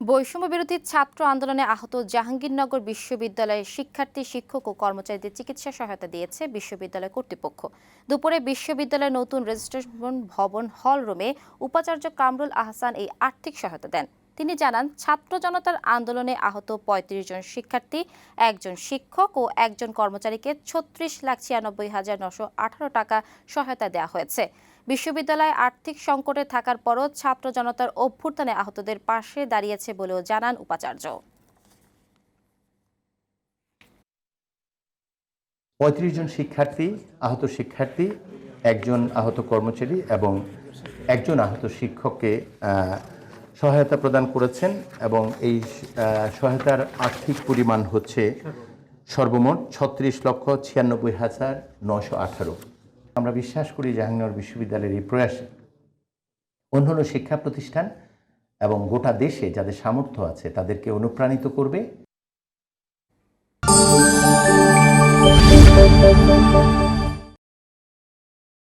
বৈষম্য বিরোধী ছাত্র আন্দোলনে আহত জাহাঙ্গীরনগর বিশ্ববিদ্যালয়ের শিক্ষার্থী, শিক্ষক ও কর্মচারীদের চিকিৎসা সহায়তা দিয়েছে বিশ্ববিদ্যালয় কর্তৃপক্ষ। দুপুরে বিশ্ববিদ্যালয়ের নতুন রেজিস্ট্রেশন ভবন হল রুমে উপাচার্য কামরুল আহসান এই আর্থিক সহায়তা দেন। তিনি জানান, ছাত্র জনতার আন্দোলনে আহত ৩৫ জন শিক্ষার্থী, একজন শিক্ষক ও একজন কর্মচারীকে ছত্রিশ লাখ ছিয়ানব্বই হাজার নশো আঠারো টাকা সহায়তা দেওয়া হয়েছে। বিশ্ববিদ্যালয় আর্থিক সংকটে থাকার পরও ছাত্র জনতার অভ্যুত্থানে আহতদের পাশে দাঁড়িয়েছে বলেও জানান উপাচার্য। পঁয়ত্রিশ জন শিক্ষার্থী, আহত শিক্ষার্থী, একজন আহত কর্মচারী এবং একজন আহত শিক্ষককে সহায়তা প্রদান করেছেন এবং এই সহায়তার আর্থিক পরিমাণ হচ্ছে সর্বমোট ছত্রিশ লক্ষ ছিয়ানব্বই হাজার নশো আঠারো। আমরা বিশ্বাস করি জাহাঙ্গীরনগর বিশ্ববিদ্যালয়ের এই প্রয়াসে অন্যান্য শিক্ষা প্রতিষ্ঠান এবং গোটা দেশে যাদের সামর্থ্য আছে তাদেরকে অনুপ্রাণিত করবে।